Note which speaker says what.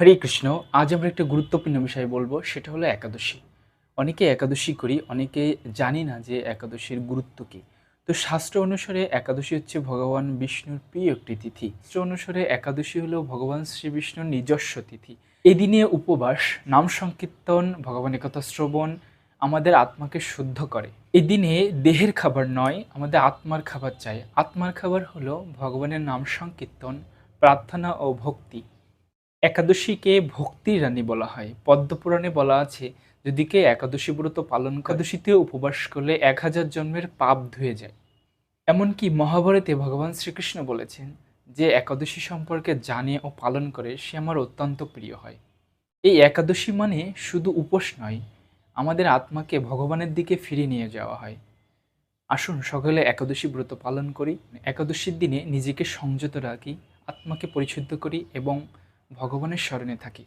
Speaker 1: হরে কৃষ্ণ, আজ আমরা একটা গুরুত্বপূর্ণ বিষয় বলব, সেটা হলো একাদশী। অনেকে একাদশী করি, অনেকে জানি না যে একাদশীর গুরুত্ব কী। তো শাস্ত্র অনুসারে একাদশী হচ্ছে ভগবান বিষ্ণুর প্রিয় একটি তিথি। শাস্ত্র অনুসারে একাদশী হলো ভগবান শ্রী বিষ্ণুর নিজস্ব তিথি। এদিনে উপবাস, নাম সংকীর্তন, ভগবানের কথা শ্রবণ আমাদের আত্মাকে শুদ্ধ করে। এই দিনে দেহের খাবার নয়, আমাদের আত্মার খাবার চাই। আত্মার খাবার হলো ভগবানের নাম সংকীর্তন, প্রার্থনা ও ভক্তি। একাদশীকে ভক্তির রানী বলা হয়। পদ্মপুরাণে বলা আছে, যদি কে একাদশী ব্রত পালন একাদশীতে উপবাস করলে এক হাজার জন্মের পাপ ধুয়ে যায়। এমনকি মহাভারতে ভগবান শ্রীকৃষ্ণ বলেছেন যে, একাদশী সম্পর্কে জানে ও পালন করে সে আমার অত্যন্ত প্রিয় হয়। এই একাদশী মানে শুধু উপোস নয়, আমাদের আত্মাকে ভগবানের দিকে ফিরিয়ে নিয়ে যাওয়া হয়। আসুন সকলে একাদশী ব্রত পালন করি। একাদশীর দিনে নিজেকে সংযত রাখি, আত্মাকে পরিশুদ্ধ করি এবং ভগবানের স্মরণে থাকি।